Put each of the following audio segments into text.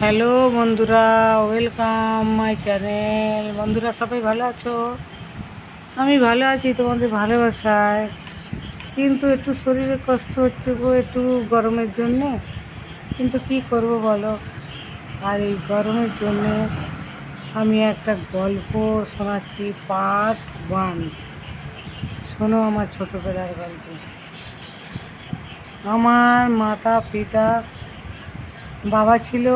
Hello বন্ধুরা, welcome my channel. বন্ধুরা, সবাই ভালো আছো? আমি ভালো আছি তোমাদের ভালোবাসায়। কিন্তু একটু শরীরে কষ্ট হচ্ছে গো, একটু গরমের জন্যে। কিন্তু কি করব বলো? আর এই গরমের জন্য আমি একটা গল্প শোনাচ্ছি পার্ট ওয়ান শোনো আমার ছোটোবেলার গল্প। আমার মাতা পিতা বাবা ছিল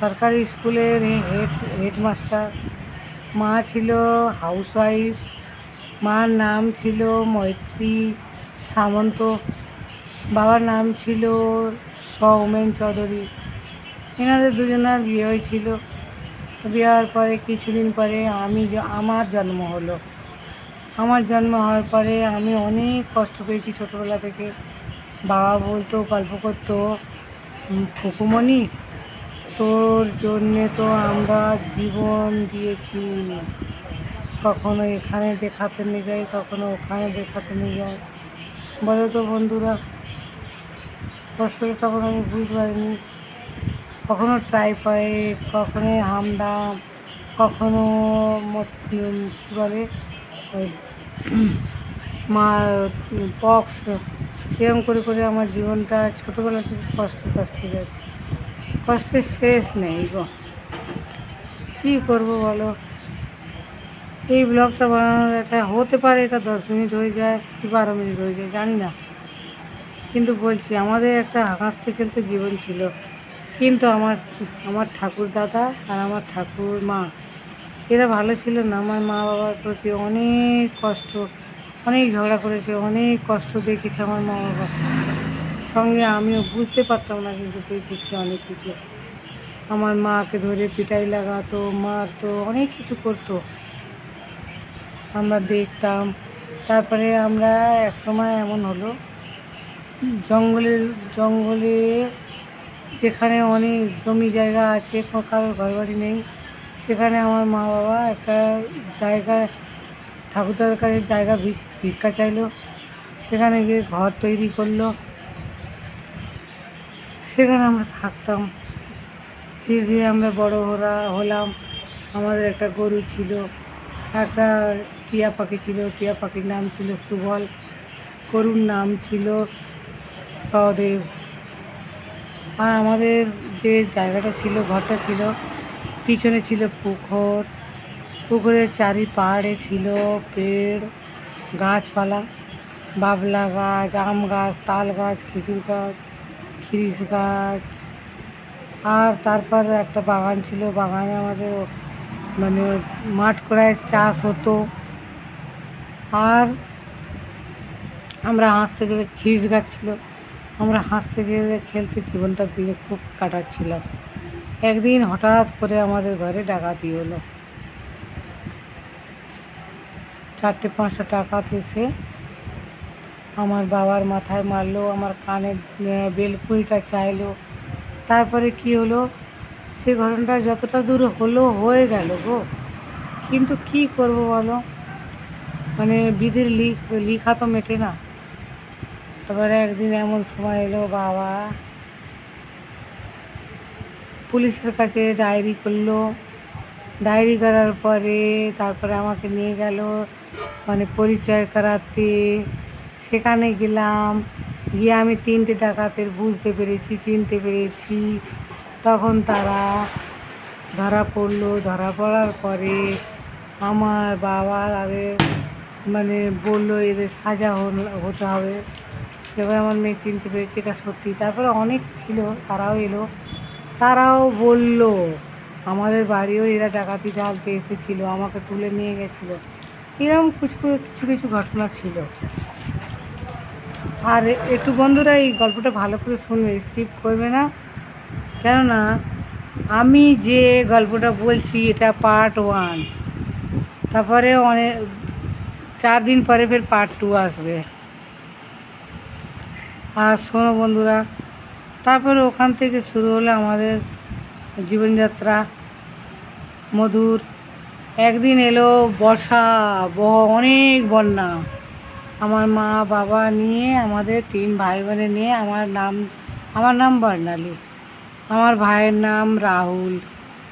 সরকারি স্কুলের হেড, হেডমাস্টার, মা ছিল হাউসওয়াইফ, মার নাম ছিল মৈত্রী সামন্ত, বাবার নাম ছিল সৌমেন চৌধুরী। এনাদের দুজনের বিয়ে হয়েছিল বিয়ে হওয়ার পরে কিছুদিন পরে আমি আমার জন্ম হলো। আমার জন্ম হওয়ার পরে আমি অনেক কষ্ট পেয়েছি ছোটোবেলা থেকে। বাবা বলতো, গল্প করতো ফুকুমণি তোর জন্যে তো আমরা জীবন দিয়েছি। কখনো এখানে দেখাতে নিয়ে যাই, কখনো ওখানে দেখাতে নিয়ে যাই। বলো তো বন্ধুরা কষ্টটা তখন আমি বুঝতে পারিনি। কখনো টাইফয়েড কখনো হামদাম কখনো কী বলে, ওই মা পক্স এরকম করে করে আমার জীবনটা ছোটোবেলা থেকে কষ্ট কষ্ট গেছে কষ্টের শেষ নেই গো। কী করব বলো? এই ব্লগটা বানানোর একটা হতে পারে, এটা দশ মিনিট হয়ে যায় কি বারো মিনিট হয়ে যায়, জানি না। কিন্তু বলছি, আমাদের একটা হাসতে খেলতে জীবন ছিল। কিন্তু আমার আমার ঠাকুর দাদা আর আমার ঠাকুর মা, এরা ভালো ছিল না। আমার মা বাবার প্রতি অনেক কষ্ট অনেক ঝগড়া করেছে, অনেক কষ্ট দেখেছে আমার মা বাবা। সঙ্গে আমিও বুঝতে পারতাম না কিন্তু দেখেছি অনেক কিছু। আমার মাকে ধরে পিটাই লাগাতো, মারতো, অনেক কিছু করতো। আমরা দেখতাম, তারপরে আমরা এক সময় এমন হলো জঙ্গলের জঙ্গলে যেখানে অনেক জমি জায়গা আছে কারোর ঘর বাড়ি নেই, সেখানে আমার মা বাবা একটা জায়গা ঠাকুরদার কাছে জায়গা ভিক- ভিক্ষা চাইলো। সেখানে গিয়ে ঘর তৈরি করল। সেখানে আমরা থাকতাম। ধীরে ধীরে আমরা বড় হরা হলাম। আমাদের একটা গরু ছিল। একটা টিয়া পাখি ছিল। টিয়া পাখির নাম ছিল সুবল। গরুর নাম ছিল সহদেব আর আমাদের যে জায়গাটা ছিল, ঘরটা ছিল, পিছনে ছিল পুকুর। পুকুরের চারি পাহাড়ে ছিল পেড়, গাছপালা, বাবলা গাছ, আম গাছ, তাল গাছ, খেজুর গাছ খিরিস গাছ। আর তারপর একটা বাগান ছিল, বাগানে আমাদের মানে মাঠ করায় চাষ হতো। আর আমরা হাসতে গেলে খিরিস গাছ ছিল, আমরা হাসতে গেলে খেলতে জীবনটা দিয়ে খুব কাটাচ্ছিলাম। একদিন হঠাৎ করে আমাদের ঘরে ডাকাতি হলো। চারটে পাঁচটা টাকা এসে আমার বাবার মাথায় মারলো, আমার কানে বেলকুড়িটা চাইলো। তারপরে কি হলো? সে ঘটনাটা যতটা দূর হলো, হয়ে গেল গো। কিন্তু কি করব বলো? মানে বিধির লিখ লিখা তো মেটে না। তারপরে একদিন এমন সময় এলো বাবা। পুলিশের কাছে ডায়েরি করল। ডায়েরি করার পরে তারপরে আমাকে নিয়ে গেল মানে পরিচয় করাতে। সেখানে গেলাম, গিয়ে আমি তিনটে ডাকাতের বুঝতে পেরেছি, চিনতে পেরেছি। তখন তারা ধরা পড়ল। ধরা পড়ার পরে আমার বাবা তাদের মানে বলল, এদের সাজা হতে হবে। এবার আমার মেয়ে চিনতে পেরেছি এটা সত্যি। তারপরে অনেক ছিল, তারাও এলো। তারাও বলল আমাদের বাড়িও এরা ডাকাতি ঢালতে এসেছিল, আমাকে তুলে নিয়ে গেছিল। এরকম কিছু কিছু কিছু ঘটনা ছিল। আর একটু বন্ধুরা, এই গল্পটা ভালো করে শুনবে স্কিপ করবে না। কেননা, আমি যে গল্পটা বলছি, এটা পার্ট ওয়ান তারপরে অনেক চার দিন পরে ফের পার্ট টু আসবে। আর শোনো বন্ধুরা, তারপরে ওখান থেকে শুরু হলো আমাদের জীবনযাত্রা। মধুর। একদিন এলো বর্ষা অনেক বন্যা। আমার মা, বাবা নিয়ে, আমাদের তিন ভাই বোনের নিয়ে আমার নাম আমার নাম বর্ণালী। আমার ভাইয়ের নাম রাহুল,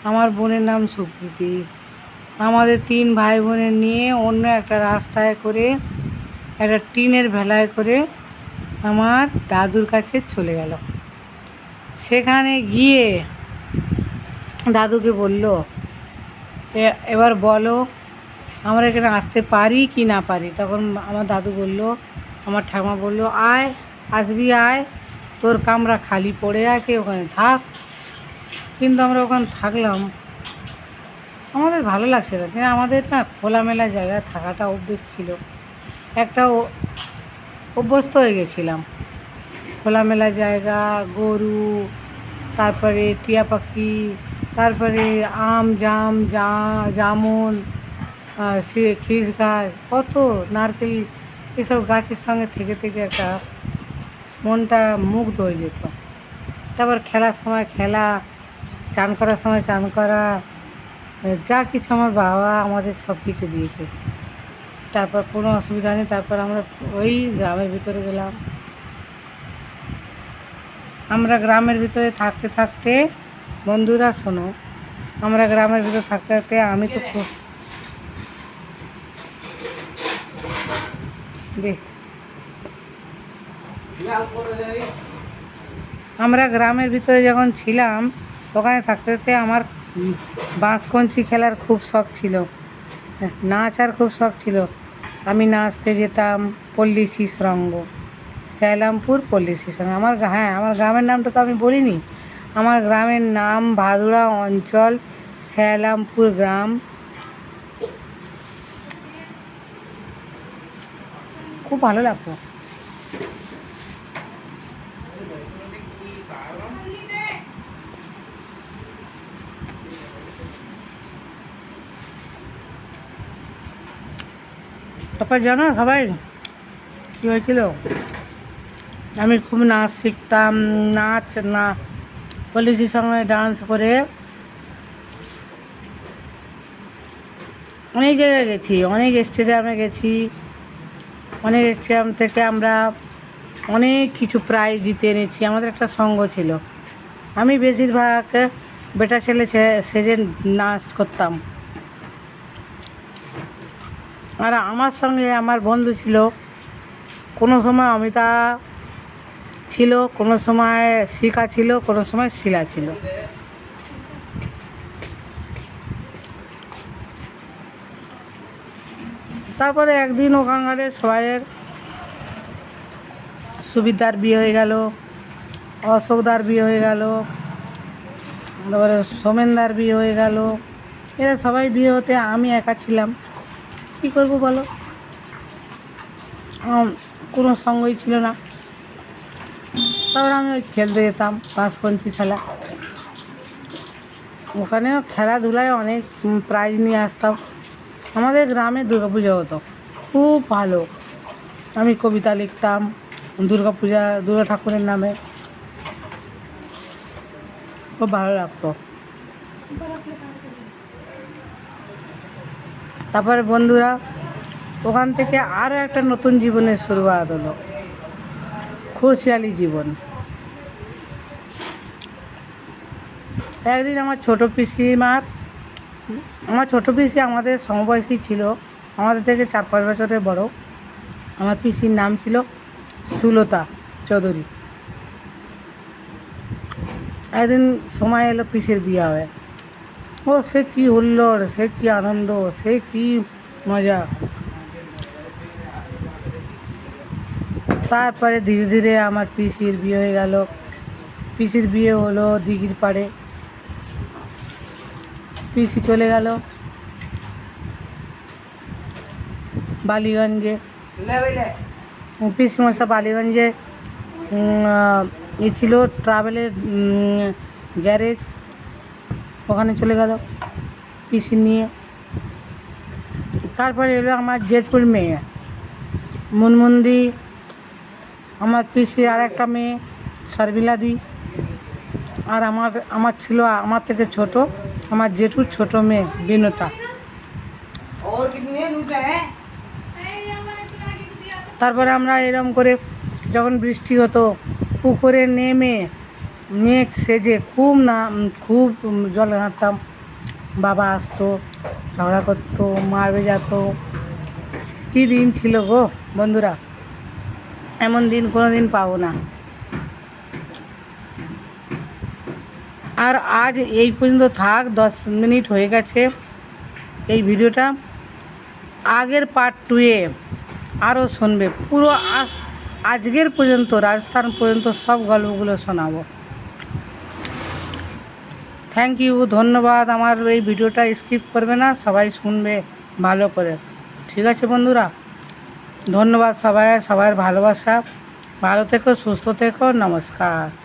আমার বোনের নাম সুপ্রীতি। আমাদের তিন ভাই বোনের নিয়ে অন্য একটা রাস্তায় করে, একটা টিনের ভেলায় করে আমার দাদুর কাছে চলে গেল। সেখানে গিয়ে দাদুকে বলল "এ- এবার বলো, আমরা এখানে আসতে পারি কি না পারি? তখন আমার দাদু বলল, আমার ঠাকুমা বলল, আয়, আসবি আয়, তোর কামরা খালি পড়ে আছে, ওখানে থাক। কিন্তু আমরা ওখানে থাকলাম। আমাদের ভালো লাগছে না কিন্তু আমাদের না খোলামেলা জায়গায় থাকাটা অভ্যেস ছিল। একটা অভ্যস্ত হয়ে গেছিলাম। খোলামেলা জায়গা, গরু, তারপরে টিয়া পাখি তারপরে আম, জাম, জা, জামুন সে গাছ, কত নারকেল, এসব গাছের সঙ্গে থেকে থেকে একটা মনটা মুগ্ধ হয়ে যেত। তারপর খেলার সময় খেলা, চান করার সময় চান করা, যা কিছু আমার বাবা আমাদের সব কিছু দিয়েছে। তারপর কোনো অসুবিধা নেই, তারপর আমরা ওই গ্রামের ভিতরে গেলাম। আমরা গ্রামের ভিতরে থাকতে থাকতে বন্ধুরা, শোনো, আমরা গ্রামের ভিতরে থাকতে থাকতে আমি তো খুব আমরা গ্রামের ভিতরে যখন ছিলাম, ওখানে থাকতে থাকতে আমার বাঁশকঞ্চি খেলার খুব শখ ছিল। নাচার খুব শখ ছিল। আমি নাচতে যেতাম পল্লী শিশরঙ্গ শ্যালামপুর পল্লী শিশরঙ্গ আমার হ্যাঁ আমার গ্রামের নামটা তো আমি বলিনি। আমার গ্রামের নাম ভাদুড়া অঞ্চল, শ্যালামপুর গ্রাম। খুব ভালো লাগতো। তারপর জানো সবাই, কী হয়েছিল? আমি খুব নাচ শিখতাম, নাচ না পুলিশের সঙ্গে ডান্স করে অনেক জায়গায় গেছি, অনেক স্টেডিয়ামে গেছি। অনেক স্টেডিয়াম থেকে আমরা অনেক কিছু প্রাইজ জিতে এনেছি। আমাদের একটা সঙ্গ ছিল। আমি বেশিরভাগ বেটা ছেলে সেজে নাচ করতাম। আর আমার সঙ্গে আমার বন্ধু ছিল, কোনো সময় অমিতা ছিল, কোনো সময় শিখা ছিল, কোনো সময় শিলা ছিল। তারপরে একদিন ওখানকার সবাইয়ের সুবিধার বিয়ে হয়ে গেল, অশোকদার বিয়ে হয়ে গেল, তারপরে সোমেনদার বিয়ে হয়ে গেল। এরা সবাই বিয়ে হতে আমি একা ছিলাম। কী করব বলো? কোনো সঙ্গই ছিল না। তারপর আমি খেলতে যেতাম পাঁচকঞ্চি খেলা। ওখানেও খেলাধুলায় অনেক প্রাইজ নিয়ে আসতাম। আমাদের গ্রামে দুর্গাপূজা হতো, খুব ভালো। আমি কবিতা লিখতাম দুর্গাপূজা, দুর্গা ঠাকুরের নামে। খুব ভালো লাগতো। তারপরে বন্ধুরা, ওখান থেকে আরও একটা নতুন জীবনের শুরুয়াত হলো। খুশিয়ালি জীবন। একদিন আমার ছোটো পিসিমার, আমার ছোটো পিসি আমাদের সমবয়সী ছিল, আমাদের থেকে চার পাঁচ বছরের বড়। আমার পিসির নাম ছিল সুলতা চৌধুরী। একদিন সময় এলো পিসির বিয়ে হয়। ও, সে কি হুল্লোড় সে কি আনন্দ, সে কি মজা। তারপরে ধীরে ধীরে আমার পিসির বিয়ে হয়ে গেল। পিসির বিয়ে হলো দিঘির পাড়ে। পিসি চলে গেল। বালিগঞ্জে। পিসি মশা বালিগঞ্জে ই ছিল ট্রাভেলের গ্যারেজ ওখানে চলে গেল পিসি নিয়ে। তারপরে এলো আমার জেঠপুর মেয়ে, মুনমুন্দি। আমার পিসির আর একটা মেয়ে সরবিলাদি আর আমার আমার ছিল, আমার থেকে ছোট। আমার জেঠুর ছোট মেয়ে, বিনতা। তারপরে আমরা এরম করে যখন বৃষ্টি হতো, পুকুরে নেমে মেঘ সেজে খুব না খুব জল হাঁটতাম বাবা আসতো, ঝগড়া করতো, মারবে যেত। কী দিন ছিল গো বন্ধুরা? এমন দিন কোনো দিন পাবো না। আর আজ এই পর্যন্ত থাক, দশ মিনিট হয়ে গেছে এই ভিডিওটা। আগের পার্ট টুয়ে আরও শুনবে, পুরো আজকের পর্যন্ত, রাজস্থান পর্যন্ত সব গল্পগুলো শোনাবো। থ্যাংক ইউ ধন্যবাদ, আমার এই ভিডিওটা স্কিপ করবে না, সবাই শুনবে ভালো করে। ঠিক আছে বন্ধুরা, ধন্যবাদ সবাই, সবার ভালোবাসা। ভালো থেকো, সুস্থ থেকো, নমস্কার।